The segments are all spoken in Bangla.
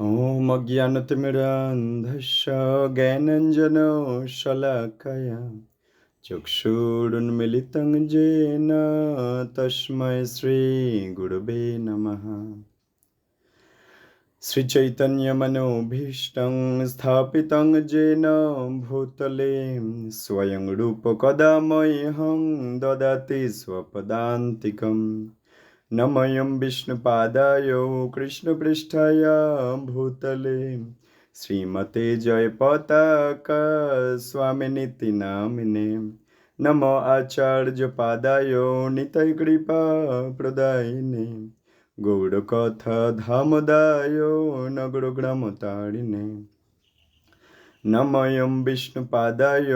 ॐ अज्ञानतिमिरान्धस्य ज्ञानञ्जनो शलाकया चक्षुरुन्मिलितं येन तस्मै श्रीगुरवे नमः श्रीचैतन्यमनोभीष्टं स्थापितं येन भूतले स्वयं रूपकदा मह्यं ददाति स्वपदान्तिकम् নময়ম বিষ্ণুপাদায় কৃষ্ণপৃষ্ঠায় ভূতলে শ্রীমতে জয় পতাকা স্বামিনীতি নামিনে নম আচার্য পাদায় নিতাই কৃপা প্রদায়িনে গৌড় কথা ধামদায় নগর গ্রাম তাড়িনে নময়ম বিষ্ণুপাদায়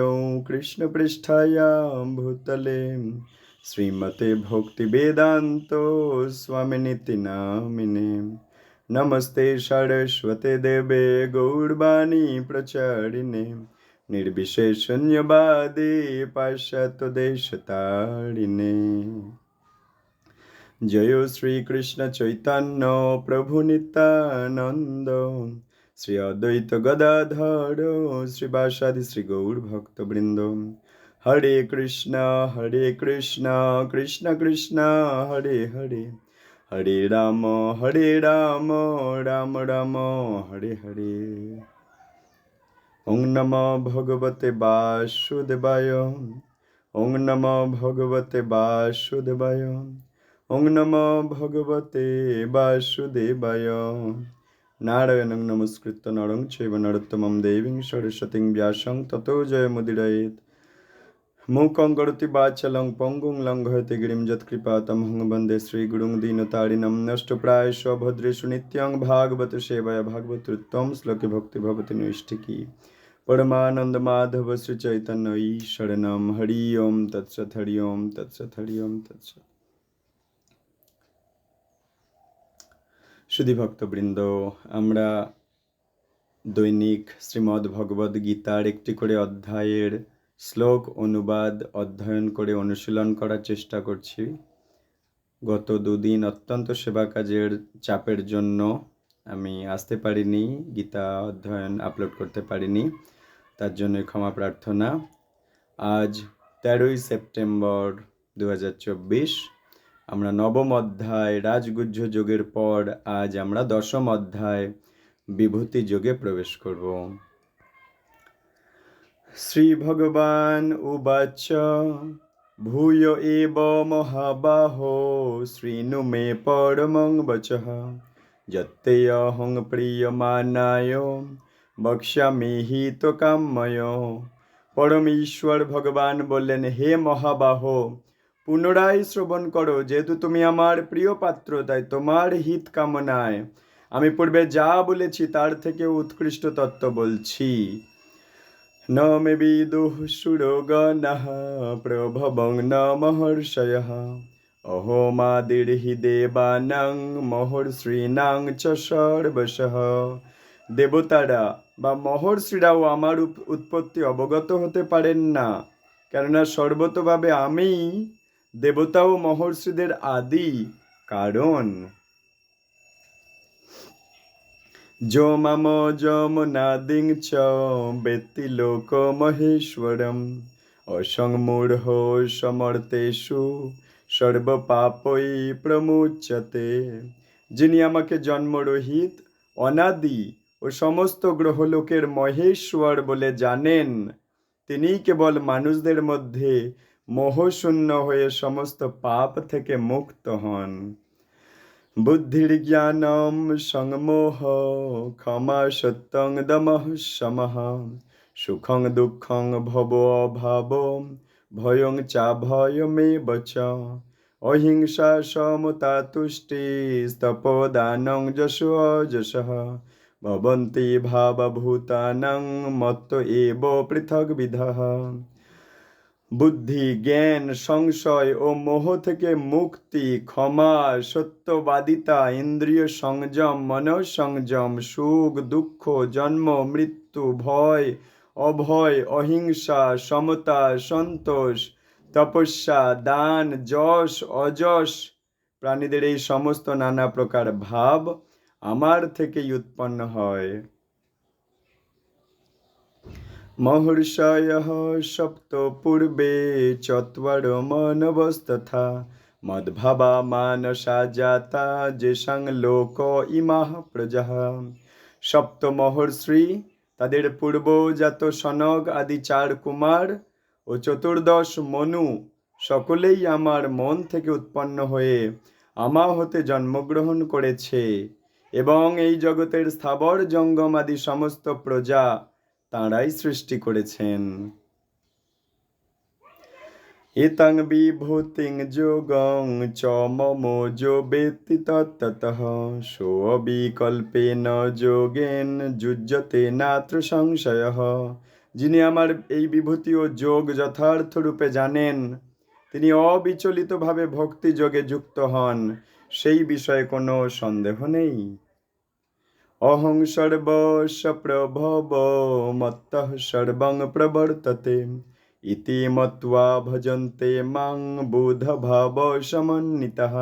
কৃষ্ণপৃষ্ঠায় ভূতলে શ્રીમતે ભક્તિ વેદાંતો સ્વામિનિતિ નામિને નમસ્તે સરસ્વતે દેવે ગૌડબાની પ્રચારીને નિર્વિશેષન્યવાદે પાશ્ચાત્ય દેશ તાળીને জয় শ্রী কৃষ্ণ চৈতন্য প্রভু নিত্যানন্দ শ্রী অদ্বৈত গদাধর শ্রী বাসাদি শ্রী গৌর ভক্তবৃন্দ হরে কৃষ্ণ হরে কৃষ্ণ কৃষ্ণ কৃষ্ণ, হরে হরে। হরে রাম হরে রাম রাম রাম, হরে হরে। ওং নম ভগবতে বাসুদেবায়। ওং নম ভগবতে বাসুদেবায়। ওং নম ভগবতে বাসুদেবায়। নারায়ণং নমস্কৃত নরং চৈব নরোত্তমম দেবীং সরস্বতীং ব্যাসং তত জয় মুদিরয়েত মূকং গড়তি বাচলং পঙ্গুং লঙ্ঘয়তে গিরিম যৎকৃপা তমহং বন্দে শ্রীগুরুং নষ্ট প্রায় স্বভদ্রেষু নিত্যং ভাগবত সেবায় তম শ্লোকে ভক্তিভবতি নৈষ্ঠিকী পরমানন্দ মাধব শ্রী চৈতন্য ঈশরণম হরি ওম তৎসৎ হরি ওম তৎসৎ হরি ওম তৎসৎ সুধী ভক্তবৃন্দ আমরা দৈনিক শ্রীমদ্ ভগবদ্ গীতার একটি করে অধ্যায়ের শ্লোক অনুবাদ অধ্যয়ন করে অনুশীলন করার চেষ্টা করছি। গত দুদিন অত্যন্ত সেবা কাজের চাপের জন্য আমি আসতে পারিনি, গীতা অধ্যয়ন আপলোড করতে পারিনি, তার জন্য ক্ষমা প্রার্থনা। আজ তেরোই সেপ্টেম্বর দু হাজার চব্বিশ, আমরা নবম অধ্যায় রাজগুহ্য যোগের পর আজ আমরা দশম অধ্যায় বিভূতি যোগে প্রবেশ করব। শ্রীভগবান উবাচ, ভূয় এব মহাবাহো শ্রীণু মে পরমং বচঃ। যত্তে অহং প্রিয়মানায়, বক্ষ্যামি হিতকাম্যয় পরম ঈশ্বর ভগবান বললেন, হে মহাবাহ, পুনরায় শ্রবণ করো, যেহেতু তুমি আমার প্রিয় পাত্র, তাই তোমার হিত কামনায়। আমি পূর্বে যা বলেছি, তার থেকে উৎকৃষ্ট তত্ত্ব বলছি। ন মে বিদুঃ সুরগণः প্রভবং ন মহর্ষয়ः অহোমাদির্হি দেবানাং মহর্ষীণাং চ সর্বশঃ দেবতারা বা মহর্ষিরাও আমার উৎপত্তি অবগত হতে পারেন না। কেননা সর্বতভাবে আমি দেবতা ও মহর্ষিদের আদি, কারণ যমনাদিং চ বেত্তি লোক মহেশ্বরম অসংমূঢ় সমর্তেষু সর্বপাপই প্রমুচ্যতে যিনি আমাকে জন্মরহিত অনাদি ও সমস্ত গ্রহলোকের মহেশ্বর বলে জানেন, তিনিই কেবল মানুষদের মধ্যে মোহশূন্য হয়ে সমস্ত পাপ থেকে মুক্ত হন। বুদ্ধির জ্ঞানম সংমোহ ক্ষমা সত্যং দমঃ সমঃ সুখং দুঃখং ভব অভাব ভয়ং চা ভয়মেব চ অহিংসা সমতা তুষ্টি স্তপদানং যশো যশঃ ভবন্তি ভাবভূতানাং মত্ত এব পৃথক বিধঃ বুদ্ধি, জ্ঞান, সংশয় ও মোহ থেকে মুক্তি, ক্ষমা, সত্যবাদিতা, ইন্দ্রিয় সংযম, মনঃসংযম, সুখ, দুঃখ, জন্ম, মৃত্যু, ভয়, অভয়, অহিংসা, সমতা, সন্তোষ, তপস্যা, দান, যশ, অযশ। প্রাণীদের এই সমস্ত নানা প্রকার ভাব আমার থেকেই উৎপন্ন হয়। মহর্ষয়ः সপ্ত পূর্বে চত্বর মনবস্তথা মদ্ভাবা মানসা জাতা যেসাং লোক ইমাহ প্রজাহ সপ্ত মহর্ষি তাদের পূর্বজাত সনগ আদি চার কুমার ও চতুর্দশ মনু সকলেই আমার মন থেকে উৎপন্ন হয়ে আমা হতে জন্মগ্রহণ করেছে এবং এই জগতের স্থাবর জঙ্গম আদি সমস্ত প্রজা তাঁরাই সৃষ্টি করেছেন। এতং বিভূতিং যোগং চ মম যো বেত্তি তত্ততঃ সোऽবিকল্পেন যোগেন যুজ্যতে নাত্র সংশয়। যিনি আমার এই বিভূতি ও যোগ যথার্থ রূপে জানেন, তিনি অবিচলিতভাবে ভক্তি যোগে যুক্ত হন। সেই বিষয়ে কোনো সন্দেহ নেই। অহং সর্বস্ব প্রভব মত্তঃ সর্বং প্রবর্ততে। ইতি মত্বা ভজন্তে মাং বুধভাব সমন্বিতঃ।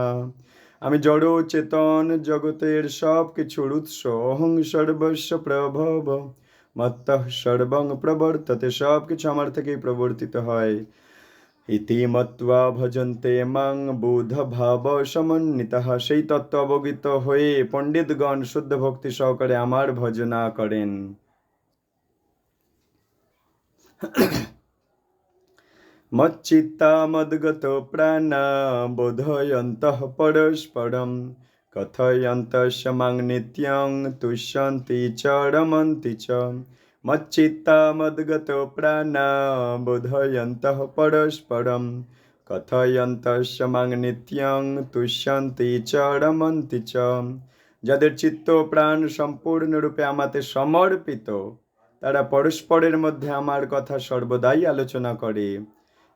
আমি জড় চেতন জগতের সব কিছুর উৎস, অহং সর্বস্ব প্রভব মত্তঃ সর্বং প্রবর্ততে। সব কিছু আমার থেকেই প্রবর্তিত হয়। ইতি মত্বা ভজন্তে মাং বুধ ভাব সমন্বিতঃ সেই তত্ত্ব অবগত হয়ে পণ্ডিতগণ শুদ্ধ ভক্তি সহকারে আমার ভজনা করেন। মচ্চিত্তা মদ্গত প্রাণা বোধয়ন্তঃ পরস্পরম। কথয়ন্তস্য মাং নিত্যং তুষ্যন্তি চ। মদ্গত প্রাণা বোধয়ন্তঃ পরস্পরম কথয়ন্তস্য মাং নিত্যং তুষ্যন্তি চ রমন্তি চ যাদের চিত্ত প্রাণ সম্পূর্ণরূপে আমাতে সমর্পিত, তারা পরস্পরের মধ্যে আমার কথা সর্বদাই আলোচনা করে।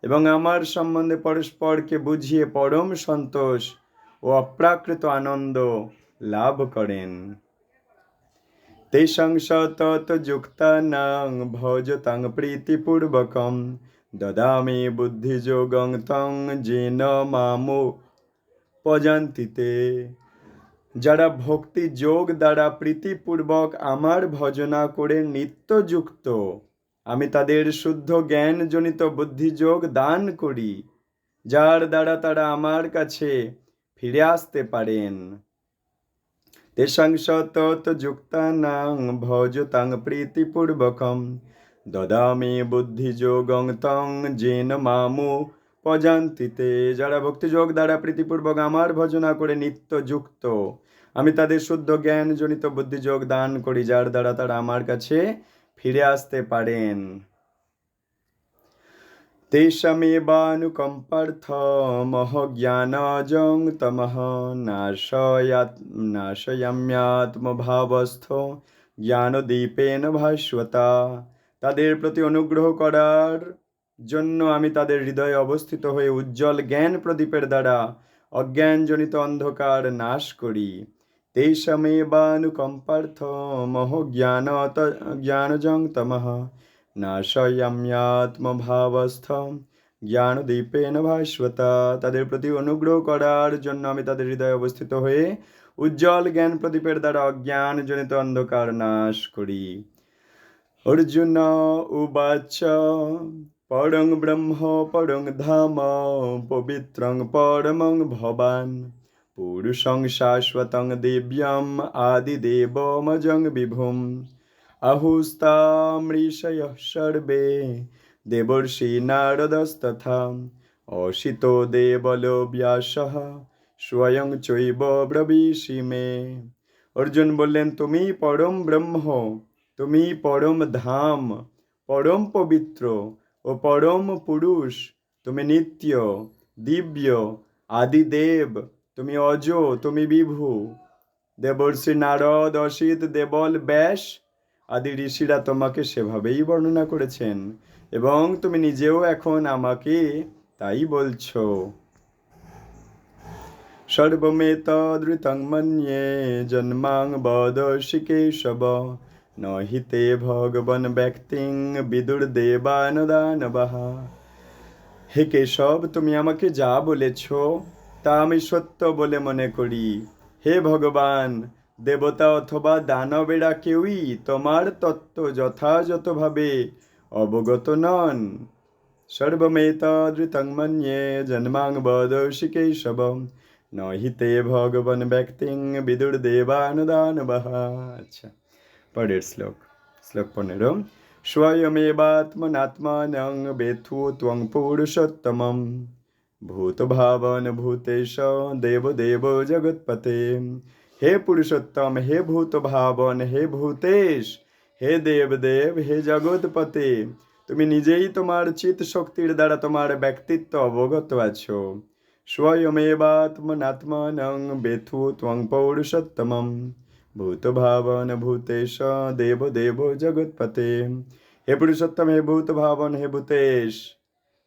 এবং আমার সম্বন্ধে পরস্পরকে বুঝিয়ে পরম সন্তোষ ও অপ্রাকৃত আনন্দ লাভ করেন। তেষাং সতত যুক্তানাং ভজতাং প্রীতিপূর্বকম দদামি বুদ্ধিযোগং তং যেন মামো পজান্তিতে যারা ভক্তি যোগ দ্বারা প্রীতিপূর্বক আমার ভজনা করে নিত্যযুক্ত, আমি তাদের শুদ্ধ জ্ঞানজনিত বুদ্ধিযোগ দান করি, যার দ্বারা তারা আমার কাছে ফিরে আসতে পারেন। তেষাং সতত যুক্তানাং ভজতাং প্রীতিপূর্বকম দদামি বুদ্ধিযোগং তং যেন মামু পজান্তিতে যারা ভক্তিযোগ দ্বারা প্রীতিপূর্বক আমার ভজনা করে নিত্য যুক্ত। আমি তাদের শুদ্ধ জ্ঞানজনিত বুদ্ধিযোগ দান করি, যার দ্বারা তারা আমার কাছে ফিরে আসতে পারেন। জ্ঞানজং তমঃ নাশয়াত নাশয়াম্যাত্মভাবস্থ জ্ঞানদীপেন ভাস্বতা তাদের প্রতি অনুগ্রহ করার জন্য আমি তাদের হৃদয়ে অবস্থিত হয়ে উজ্জ্বল জ্ঞান প্রদীপের দ্বারা অজ্ঞানজনিত অন্ধকার নাশ করি। তেষামেবানুকম্পার্থমহ জ্ঞান জ্ঞানজং তমঃ নাশয়াম্যাত্মভাবস্থ জ্ঞানদীপেন ভাস্বতা তাদের প্রতি অনুগ্রহ করার জন্য আমি তাদের হৃদয়ে অবস্থিত হয়ে উজ্জ্বল জ্ঞান প্রদীপের দ্বারা অজ্ঞানজনিত অন্ধকার নাশ করি। অর্জুন, উবাচ, পরং ব্রহ্ম, পরং ধাম, পবিত্রং পরমং ভবান, পুরুষং শাশ্বতং দিব্যম, আদিদেবমজং বিভুম। আহুস্তামৃষয়ः সর্বে দেবর্ষি নারদস্তথা অসিত দেবলো ব্যাসः স্বয়ং চৈব ব্রবীষি মে অর্জুন বললেন তুমি পরম ব্রহ্ম তুমি পরম ধাম পরম পবিত্র ও পরম পুরুষ তুমি নিত্য দিব্য আদিদেব তুমি অজ তুমি বিভু দেবর্ষি নারদ অসিত দেবল ব্যাস আদি ঋষিরা তোমাকে সেভাবেই বর্ণনা করেছেন, এবং তুমি নিজেও এখন আমাকে তাই বলছো। সর্বমেতদৃতং মন্যে জন্মাং বদর্শি কেশব নহি তে ভগবন ব্যক্তিং বিদুর দেবান দানবাহা হে কেশব, তুমি আমাকে যা বলেছ, তা আমি সত্য বলে মনে করি। হে ভগবান দেবতা অথবা দানবেরা কেউই তোমার তত্ত্ব যথাযথভাবে অবগত নন। সর্বমেতদৃতং মন্যে জন্মাং বদর্শি কেশব নহি তে ভগবান ব্যক্তিং বিদুর্দেবানুদানবহ। আচ্ছা পরের শ্লোক শ্লোক পনেরো। স্বয়মেবাত্মনাত্মানং বেথু ত্বং পুরুষোত্তমম ভূতভাবন ভূতেশ দেব দেব জগৎপতে। হে পুরুষোত্তম, হে ভূত ভাবন হে ভূতেশ, হে দেব দেব হে জগৎপতে, তুমি নিজেই তোমার চিত শক্তির দ্বারা তোমার ব্যক্তিত্ব অবগত আছো। স্বয়মেবাত্মনাত্মানং বেথু ত্বং পৌরুষোত্তমম। ভূতভাবন, ভূতেশ দেব দেব জগৎপতে। হে পুরুষোত্তম, হে ভূত ভাবন হে ভূতেশ,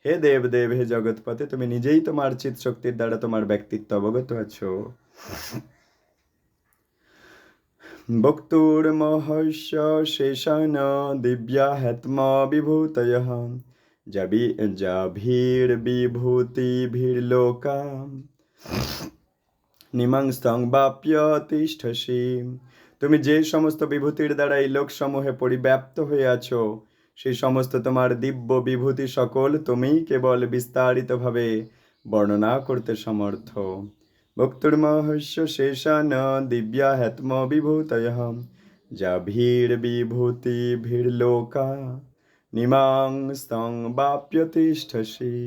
হে দেব দেব হে জগৎপতে, তুমি নিজেই তোমার চিত শক্তির দ্বারা তোমার ব্যক্তিত্ব অবগত আছো। হেত্ম বিভূতয় জবি জাভীর বিভূতিভির্লোকা নিমাংস্তং বাপ্য তিষ্ঠসি তুমি যে সমস্ত বিভূতির দ্বারা এই লোকসমূহে পরিব্যাপ্ত হয়ে আছো সেই সমস্ত তোমার দিব্য বিভূতি সকল তুমি কেবল বিস্তারিতভাবে বর্ণনা করতে সমর্থ। ভক্তুর্মহস্য শেষান দিব্যা হেত্ম বিভূতয় জাভীর বিভূতি ভির্লোকা নিমাং স্তং বাপ্য তিষ্ঠসি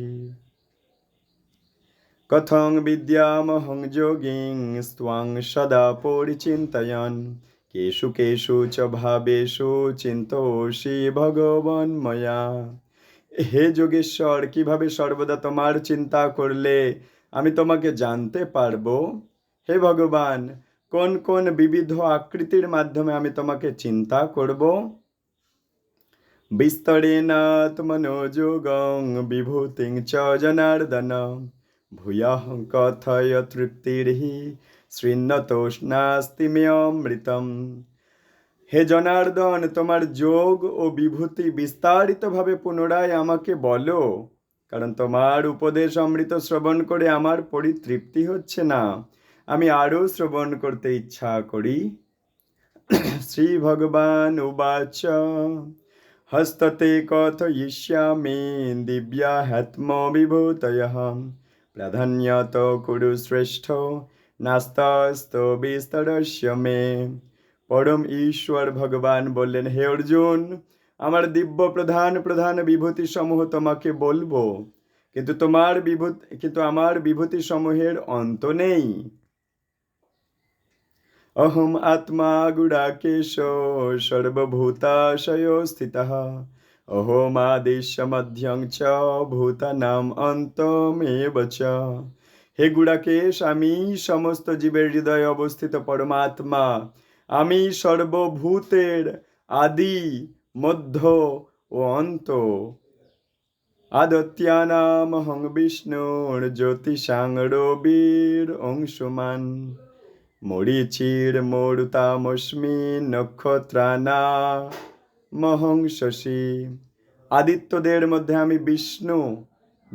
কথং বিদ্যামহং যোগিং স্ত্বাং সদা পরিচিন্তয়ন কেষু কেষু চ ভাবেষু চিন্তোষি ভগবান ময়া হে যোগেশ্বর কীভাবে সর্বদা তোমার চিন্তা করলে? আমি তোমাকে জানতে পারব। হে ভগবান, কোন কোন বিবিধ আকৃতির মাধ্যমে আমি তোমাকে চিন্তা করব? বিস্তরেণাত্মনোযোগং বিভূতিং চ জনার্দন ভূয়ঃ কথয় তৃপ্তির্হি শৃণ্যতোষ্ণাস্তি মে অমৃতম হে জনার্দন, তোমার যোগ ও বিভূতি বিস্তারিতভাবে পুনরায় আমাকে বলো। কারণ তোমার উপদেশ অমৃত শ্রবণ করে আমার পরিতৃপ্তি হচ্ছে না। আমি আরও শ্রবণ করতে ইচ্ছা করি। শ্রী ভগবান উবাচ। হস্ততে কথয়িষ্যামি দিব্যা হ্যাত্ম বিভূতয়। প্রাধান্যত কুরু শ্রেষ্ঠ। নাস্তস্ত বিস্তরস্য মে। পরম ঈশ্বর ভগবান বললেন, হে অর্জুন আমার দিব্য প্রধান প্রধান বিভূতি সমূহ তোমাকে বলব। কিন্তু তোমার বিভূতি, কিন্তু আমার বিভূতি সমূহের অন্ত নেই। অহম আত্মা গুড়াকেশ, সর্বভূতাশয় স্থিত। অহোমাদিশ্য মধ্যং চ, ভূতানাম অন্তমেব চ। হে গুড়াকেশ, আমি সমস্ত জীবের হৃদয়ে অবস্থিত পরমাত্মা। আমি সর্বভূতের আদি মধ্য ও অন্ত। আদত্যানামহং বিষ্ণুর জ্যোতিষাং রবির অংশমান। মরিচির মরুতামস্মি নক্ষত্রানা মহং শশী। আদিত্যদের মধ্যে আমি বিষ্ণু,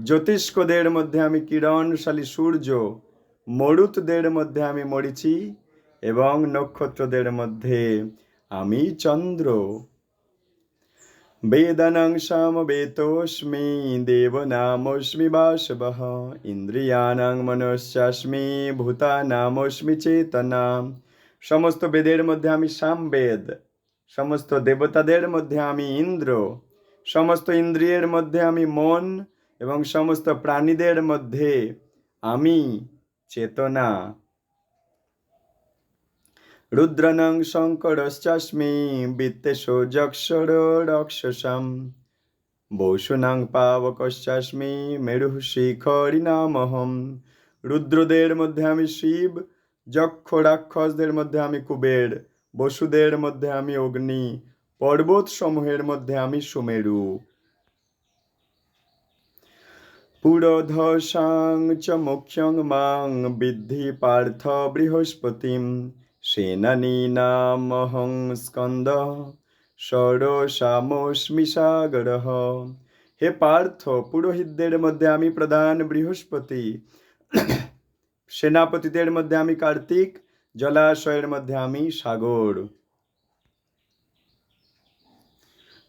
জ্যোতিষ্কদের মধ্যে আমি কিরণশালী সূর্য, মরুতদের মধ্যে আমি মরিচি এবং নক্ষত্রদের মধ্যে আমি চন্দ্র। বেদনং সমবেতোऽস্মি দেবনামস্মি বাসবः ইন্দ্রিয়াণাং মনশ্চাস্মি ভূতানামস্মি চেতনা সমস্ত বেদের মধ্যে আমি সামবেদ সমস্ত দেবতাদের মধ্যে আমি ইন্দ্র সমস্ত ইন্দ্রিয়ের মধ্যে আমি মন এবং সমস্ত প্রাণীদের মধ্যে আমি চেতনা রুদ্রনং শঙ্করশ্চাস্মি বিত্তেশো যক্ষর রক্ষসাম বৌষুনাং পাবকশ্চাস্মি মেরুহ শিখরিনামহম রুদ্রদের মধ্যে আমি শিব যক্ষ রাক্ষসদের মধ্যে আমি কুবের বসুদের মধ্যে আমি অগ্নি পর্বত সমূহের মধ্যে আমি সুমেরু পুরোধসাং চ মুখ্যং মাং বিদ্ধি পার্থ বৃহস্পতিম সেনানীনামহং স্কন্দ ষড়সামস্মি সাগর হে পার্থ পুরোহিতদের মধ্যে আমি প্রধান বৃহস্পতি। সেনাপতিদের মধ্যে আমি কার্তিক, জলাশয়ের মধ্যে আমি সাগর।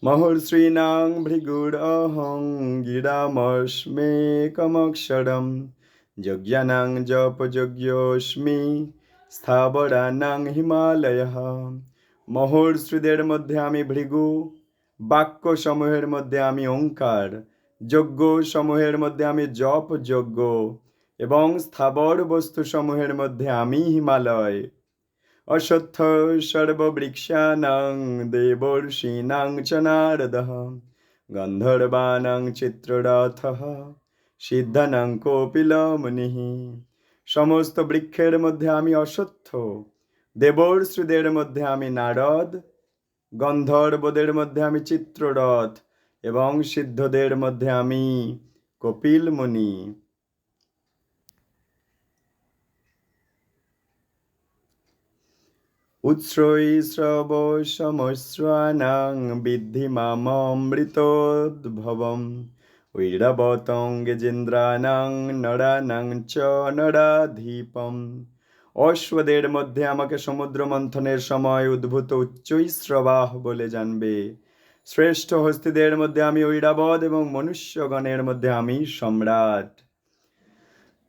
মহর্ষীণাং ভৃগুরহং গিরামস্মেকমক্ষরম যজ্ঞানাং জপযজ্ঞস্মি স্থাবরানাং হিমালয়। মহর্ষিদের মধ্যে আমি ভৃগু, বাক্য সমূহের মধ্যে আমি ওঙ্কার, যজ্ঞ সমূহের মধ্যে আমি জপ যজ্ঞ এবং স্থাবর বস্তু সমূহের মধ্যে আমি হিমালয়। অশ্বত্থ সর্ববৃক্ষানাং দেবর্ষীণাং চ নারদः। চিত্ররথः। সিদ্ধানাং কপিলমুনিः। সমস্ত বৃক্ষের মধ্যে আমি অশ্বত্থ দেবর্ষীদের মধ্যে আমি নারদ, গন্ধর্বদের মধ্যে আমি চিত্ররথ এবং সিদ্ধদের মধ্যে আমি কপিল মুনি উৎস্রৈশ্রব সমস্রানাং বিদ্ধি মামৃতোদ্ভবম ঐরবতং গজেন্দ্রানাং নরানাং চ নরাধীপম অশ্বদের মধ্যে আমাকে সমুদ্র মন্থনের সময় উদ্ভূত উচ্চৈশ্রবাহ বলে জানবে। শ্রেষ্ঠ হস্তিদের মধ্যে আমি ঐরাবত এবং মনুষ্যগণের মধ্যে আমি সম্রাট।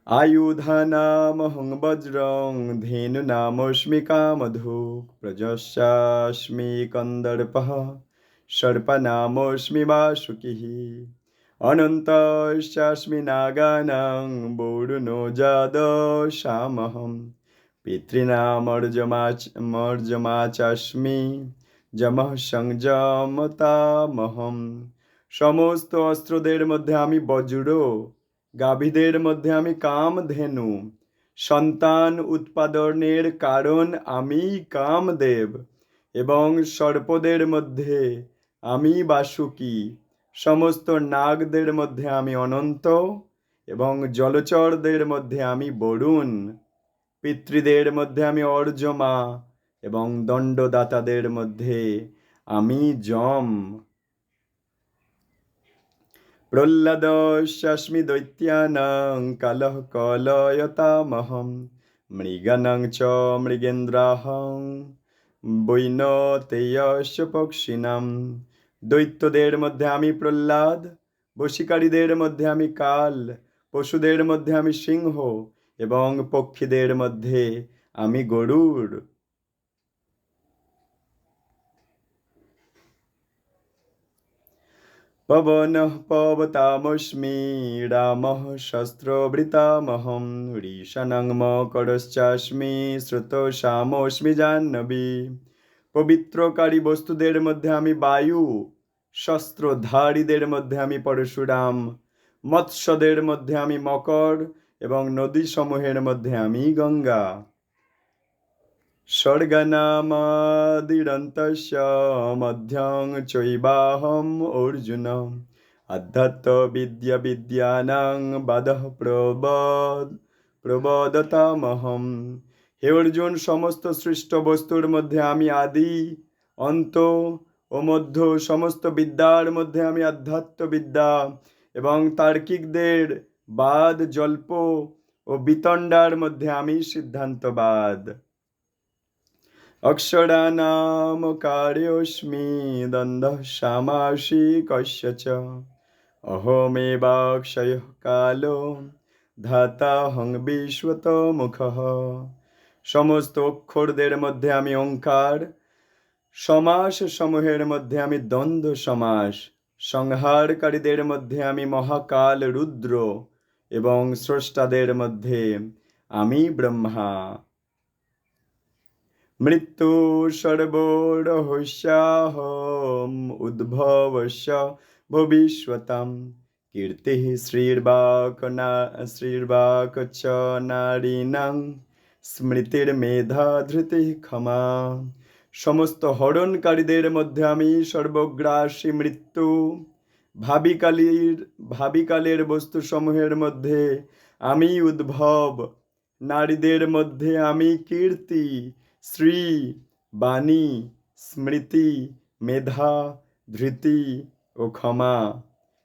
আয়ুধানামহং বজ্রং, ধেনু নামস্মি কামধু প্রজস্যাস্মি কন্দর্পः সর্পনামস্মি বাসুকিः বরুণো যাদশামহম পিতॄনামর্যমাচ মর্যমাচাস্মি যমঃ সংযমতামহম সমস্ত অস্ত্রদের মধ্যে আমি বজ্র গাভীদের মধ্যে আমি কামধেনু সন্তান উৎপাদনের কারণ আমি কামদেব, এবং সর্পদের মধ্যে আমি বাসুকি। সমস্ত নাগদের মধ্যে আমি অনন্ত এবং জলচরদের মধ্যে আমি বরুণ। পিতৃদের মধ্যে আমি অর্জমা এবং দণ্ডদাতাদের মধ্যে আমি যম। প্রহ্লাদস্যাস্মি দৈত্যানাং কলহ কলয়তামহম মৃগণং চ মৃগেন্দ্রাহং বৈনতেয়স্য পক্ষিণাম। দৈত্যদের মধ্যে আমি প্রহ্লাদ, বশীকারীদের মধ্যে আমি কাল, পশুদের মধ্যে আমি সিংহ এবং পক্ষীদের মধ্যে আমি গরুর পবনঃ পবতামস্মি রামः শস্ত্রভৃতামহং ঋষানং মকরশ্চাস্মি শ্রুতশ্যামস্মি জাহ্নবী। পবিত্রকারী বস্তুদের মধ্যে আমি বায়ু, শস্ত্রধারীদের মধ্যে আমি পরশুরাম, মৎস্যদের মধ্যে আমি মকর এবং নদী সমূহের মধ্যে আমি গঙ্গা। স্বর্গনামাদিরন্তস্য মধ্যং চৈবাহম অর্জুন। আধ্যাত্ম বিদ্যা বিদ্যানাং বাদঃ প্রবদ প্রবদতামহম। হে অর্জুন সমস্ত সৃষ্ট বস্তুর মধ্যে আমি আদি, অন্ত ও মধ্য, সমস্ত বিদ্যার মধ্যে আমি আধ্যাত্ম বিদ্যা এবং তার্কিকদের বাদ, জল্প ও বিতণ্ডার মধ্যে আমি সিদ্ধান্তবাদ। অক্ষরানাম কার্যোস্মি দ্বন্দ্ব সামাসি কস্য চ অহমেবাক্ষয় কালো ধাতা হং বিশ্বত মুখ সমস্ত অক্ষরদের মধ্যে আমি ওঙ্কার সমাস সমূহের মধ্যে আমি দ্বন্দ্ব সমাস, সংহারকারীদের মধ্যে আমি মহাকাল রুদ্র এবং স্রষ্টাদের মধ্যে আমি ব্রহ্মা। মৃত্যু সর্বরহস্যাহম উদ্ভবস্য ভবিষ্যতাম, কীর্তি শ্রীর্বাক না শ্রীর্বাক চ নারীণাং স্মৃতির্মেধা ধৃতি ক্ষমা। সমস্ত হরণকারীদের মধ্যে আমি সর্বগ্রাসী মৃত্যু। ভাবিকালীর, ভাবিকালের বস্তুসমূহের মধ্যে আমি উদ্ভব। নারীদের মধ্যে আমি কীর্তি, শ্রী, বাণী, স্মৃতি মেধা ধৃতি ও ক্ষমা।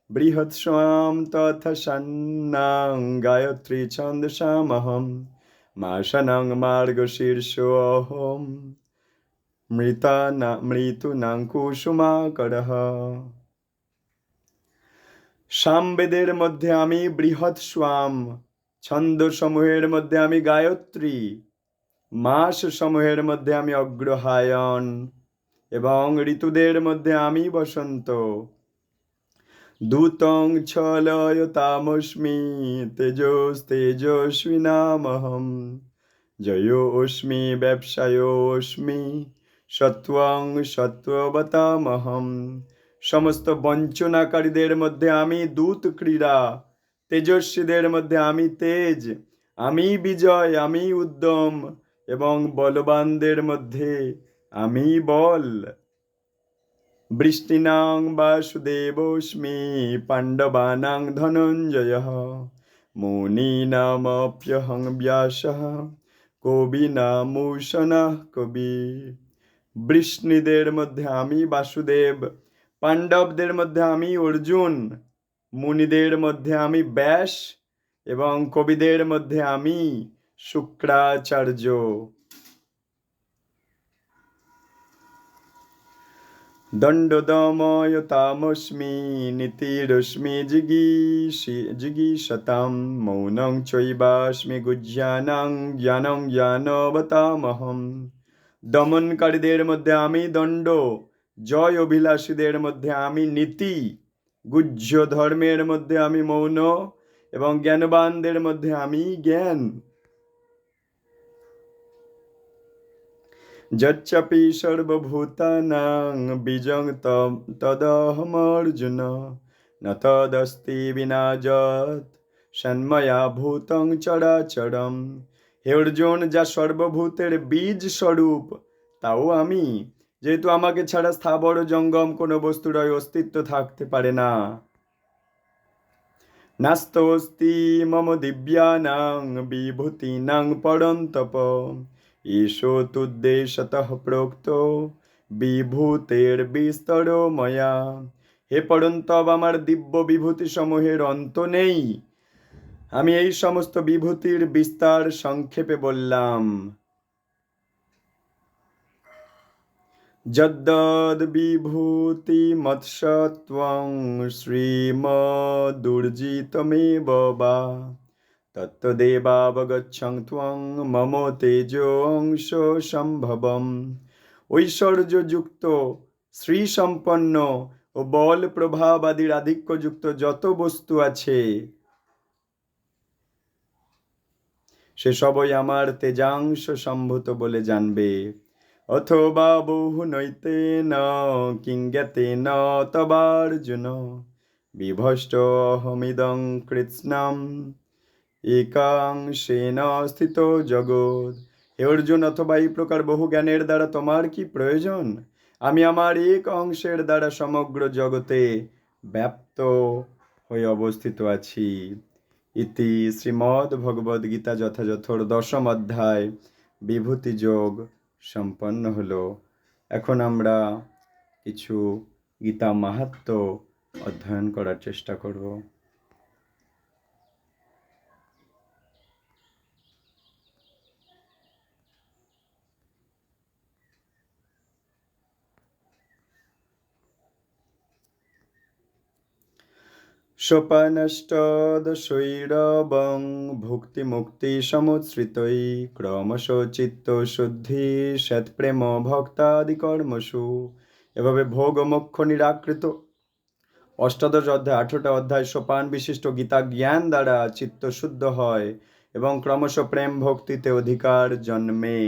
বৃহৎস্বাম তথা সন্নাং গায়ত্রী ছন্দসামহম। মাসানাং মার্গশীর্ষোহম মৃতানা মৃতুনাং কুসুমাকরহ সামবেদের মধ্যে আমি বৃহৎ স্বাম ছন্দ সমূহের মধ্যে আমি গায়ত্রী মাস সমূহের মধ্যে আমি অগ্রহায়ণ এবং ঋতুদের মধ্যে আমি বসন্ত দূতং ছলয় ছলয়তামস্মি তেজস্তেজস্বী নামহম। জয়োস্মি ব্যবসায়োস্মি সত্বং সত্ববতামহম সমস্ত বঞ্চনাকারীদের মধ্যে আমি দূত ক্রীড়া, তেজস্বীদের মধ্যে আমি তেজ, আমি বিজয়, আমি উদ্যম এবং বলবানদের মধ্যে আমি বল। বৃষ্টিনাং বাসুদেবস্মি পাণ্ডবানাং ধনঞ্জয় মুনীনামপ্যহং ব্যাস কবিনামূষণঃ কবি। বৃষ্ণিদের মধ্যে আমি বাসুদেব, পাণ্ডবদের মধ্যে আমি অর্জুন, মুনিদের মধ্যে আমি ব্যাস এবং কবিদের মধ্যে আমি শুক্রাচার্য। দণ্ডদময়তামস্মি নীতিরশ্মি জিগীষি জিগীষতাম মৌনং চৈবাস্মি গুজ্জানাং জ্ঞানং জ্ঞানবতামহম দমনকারীদের মধ্যে আমি দণ্ড জয় অভিলাষীদের মধ্যে আমি নীতি গুহ্য ধর্মের মধ্যে আমি মৌন এবং জ্ঞানবানদের মধ্যে আমি জ্ঞান যচ্চপি সর্বভূতানাং বীজং তদহমর্জুন। ন তদস্তি বিনা যৎ সন্ময়া ভূতং চরাচরম। হে অর্জুন যা সর্বভূতের বীজ স্বরূপ, তাও আমি। যেহেতু আমাকে ছাড়া স্থাবর জঙ্গম কোনো বস্তুর অস্তিত্ব থাকতে পারে না। নাস্তস্তি মম দিব্যানাং বিভূতিনাং পরন্তপ। ঈশো তুদ্দেশতঃ প্রোক্ত বিভূতের বিস্তর ময়া হে পরন্তব আমার দিব্য বিভূতি সমূহের অন্ত নেই। আমি এই সমস্ত বিভূতির বিস্তার সংক্ষেপে বললাম। যদ্বিভূতিমৎসত্বং শ্রীমদুর্জিতমেব বা। তত্ত্বদেবাবগচ্ছং ত্বং মম তেজোংশ সম্ভবম ঐশ্বর্যযুক্ত, শ্রীসম্পন্ন ও বল প্রভাবাদির আধিক্যযুক্ত যত বস্তু আছে, সে সবই আমার তেজাংশ সম্ভূত বলে জানবে। অথবা বহু নৈতে ন নৈতেন কিঙ্গতেন তবার্জুন, বিভষ্ট অহমিদং কৃৎস্নাম একাংশেন স্থিত জগৎ। হে অর্জুন, অথবা এই প্রকার বহু জ্ঞানের দ্বারা তোমার কি প্রয়োজন? আমি আমার এক অংশের দ্বারা সমগ্র জগতে ব্যাপ্ত হয়ে অবস্থিত আছি। ইতি শ্রীমদ্ ভগবদ গীতা যথাযথর দশম অধ্যায়, বিভূতি যোগ সম্পন্ন হলো। এখন আমরা কিছু গীতা মাহাত্ম অধ্যয়ন করার চেষ্টা করব। সোপানষ্টদশৈরবং ভুক্তিমুক্তি সমুৎসৃতৈ ক্রমশ চিত্ত শুদ্ধি সৎপ্রেম ভক্তাদি কর্মসু এভাবে ভোগ মোক্ষ নিরাকৃত অষ্টাদশ অধ্যায়, আঠেরোটা অধ্যায় সোপান বিশিষ্ট গীতা জ্ঞান দ্বারা চিত্ত শুদ্ধ হয় এবং ক্রমশ প্রেম ভক্তিতে অধিকার জন্মে।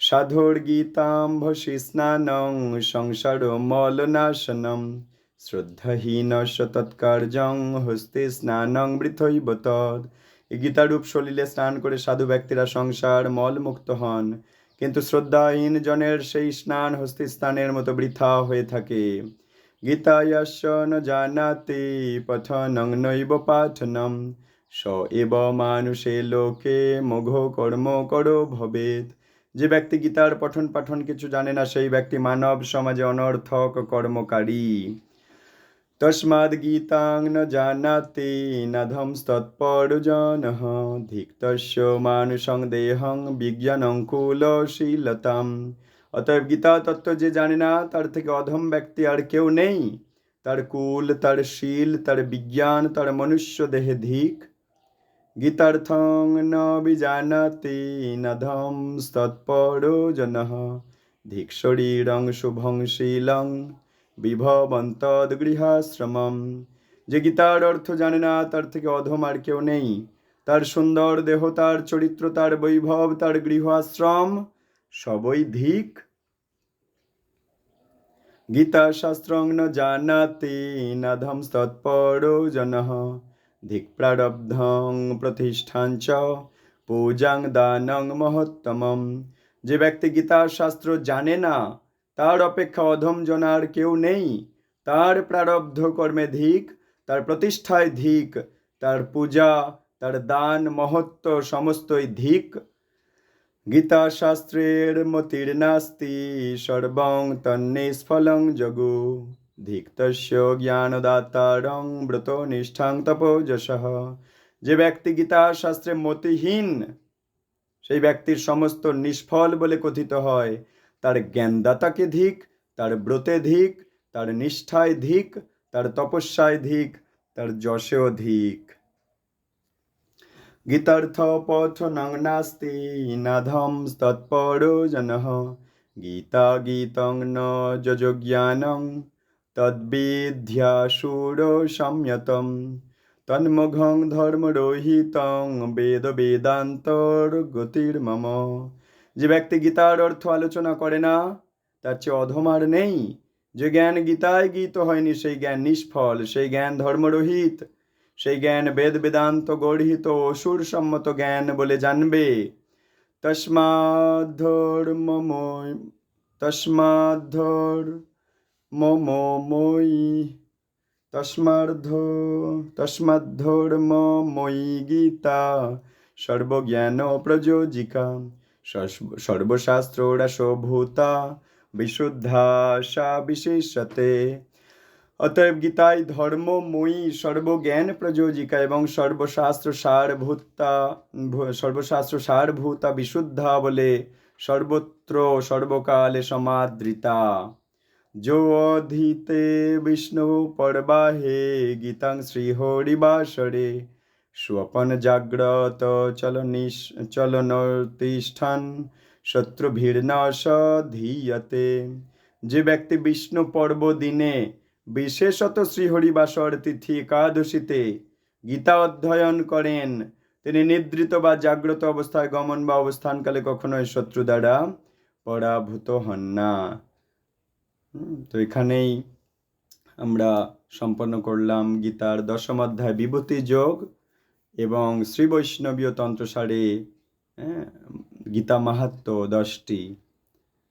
সাধুর গীতাম্ভসি স্নানং সংসার মলনাশনম শ্রদ্ধাহীনস্য তৎকার্যং হস্তে স্নানং বৃথৈব এই গীতারূপ সলিলে স্নান করে সাধু ব্যক্তিরা সংসার মলমুক্ত হন। কিন্তু শ্রদ্ধাহীন জনের সেই স্নান হস্তি স্নানের মতো বৃথা হয়ে থাকে। গীতায়াস্য ন জানাতে পঠনং নৈব পাঠনম। স এব মানুষে লোকে মোঘ কর্ম করো ভবেদ যে ব্যক্তি গীতার পঠন পাঠন কিছু জানে না, সেই ব্যক্তি মানব সমাজে অনর্থক কর্মকারী। তস্মাদ গীতাং ন জানাতি নধমস্তৎপরজনঃ ধিক্তস্য মানুষং দেহং বিজ্ঞানং কুলশীলতাম অতএব গীতা তত্ত্ব যে জানে না তার থেকে অধম ব্যক্তি আর কেউ নেই। তার কুল, তার শীল, তার বিজ্ঞান, তার মনুষ্য দেহে ধিক। গীতার্থং ন বিজানাতি নধম স্তৎপরো জনঃ। ধিক শরীরং শুভং শীলং। বিভবন্তদ গৃহাশ্রমম যে গীতার অর্থ জানে না, তার থেকে অধম আর কেউ নেই। তার সুন্দর দেহ, তার চরিত্র, তার বৈভব, তার গৃহ আশ্রম সবই ধিক গীতা শাস্ত্রং ন জানাতি, নাধম তৎপরো জনঃ ধিক প্রারব্ধং প্রতিষ্ঠান চ, পূজাং দানং মহত্তমম। যে ব্যক্তি গীতা শাস্ত্র জানে না তার অপেক্ষা অধম জনার কেউ নেই। তার প্রারব্ধ কর্মে ধিক, তার প্রতিষ্ঠায় ধিক, তার পূজা, তার দান, মহত্ব সমস্তই ধিক। গীতা শাস্ত্রের মতির নাস্তি, সর্বং তন্নিষ্ফলং জগু ধিক্তস্য জ্ঞানদাতারং ব্রত নিষ্ঠাং তপোজসহ যে ব্যক্তি গীতা শাস্ত্রে মতিহীন, সেই ব্যক্তির সমস্ত নিষ্ফল বলে কথিত হয়। তার জ্ঞানদাতাকে ধিক, তার ব্রতে ধিক, তার নিষ্ঠায় ধিক, তার তপস্যায় ধিক, তার যশেও ধিক। গীতার্থ পঠনং নাস্তি নাধম তৎপরো জনঃ গীতা গীতং ন যজজ্ঞানং, তদ্বিদ্যাসুরো সম্যতম, তন্মঘং ধর্মরোহিতং বেদ বেদান্তর গতির মম যে ব্যক্তি গীতার অর্থ আলোচনা করে না, তার চেয়ে অধম আর নেই। যে জ্ঞান গীতায় গীত হয়নি, সেই জ্ঞান নিষ্ফল, সেই জ্ঞান ধর্মরহিত, সেই জ্ঞান বেদ বেদান্ত গর্হিত, অসুর সম্মত জ্ঞান বলে জানবে। তস্মাধর্মময় তস্মাধর মমময়ী তস্মার্ধ তস্মাদ্ধর্মময়ী গীতা, সর্বজ্ঞান প্রযোজিকা। সর্ব- সর্বশাস্ত্ররাসভূতা বিশুদ্ধা সা বিশেষতে। অতএব গীতায় ধর্মময়ী সর্বজ্ঞান প্রযোজিকা এবং সর্বশাস্ত্র সারভূতা সর্বশাস্ত্র সারভূতা বিশুদ্ধা বলে সর্বত্র সর্বকালে সমাদৃতা। जो অধীতে বিষ্ণু পর্বাহে গীতাং শ্রীহরিবাসরে। স্বপন জাগ্রত চলনতিষ্ঠান শত্রুভীর্ন সধীয়তে যে ব্যক্তি বিষ্ণু পর্ব দিনে বিশেষত শ্রীহরিবাসর তিথি একাদশীতে গীতা অধ্যয়ন করেন, তিনি নিদ্রিত বা জাগ্রত অবস্থায় গমন বা অবস্থানকালে কখনোই শত্রু দ্বারা পরাভূত হন না। তো এখানেই আমরা সম্পন্ন করলাম গীতার দশম অধ্যায় বিভূতি যোগ। এবং শ্রী বৈষ্ণবীয় তন্ত্রসারে হ্যাঁ, গীতা মাহাত্ম দশটি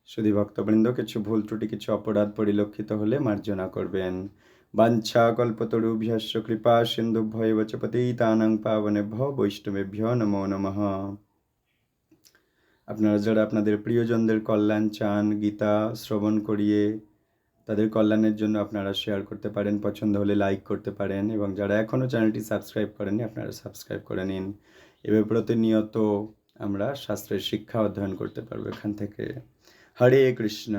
শুধু ভক্তবৃন্দ কিছু ভুল ত্রুটি কিছু অপরাধ পরিলক্ষিত হলে মার্জনা করবেন। বাঞ্ছা কল্পতরুভ্যশ্চ কৃপা সিন্ধু ভয় সিন্ধুভ্য চ পতিতানাং পাবনেভ্য বৈষ্ণবেভ্য নমো নমঃ। আপনারা যারা আপনাদের প্রিয়জনদের কল্যাণ চান গীতা শ্রবণ করিয়ে তাদের কল্যাণের জন্য আপনারা শেয়ার করতে পারেন, পছন্দ হলে লাইক করতে পারেন এবং যারা এখনও চ্যানেলটি সাবস্ক্রাইব করেননি, আপনারা সাবস্ক্রাইব করে নিন। এবার প্রতিনিয়ত আমরা শাস্ত্রের শিক্ষা অধ্যয়ন করতে পারব এখান থেকে। হরে কৃষ্ণ।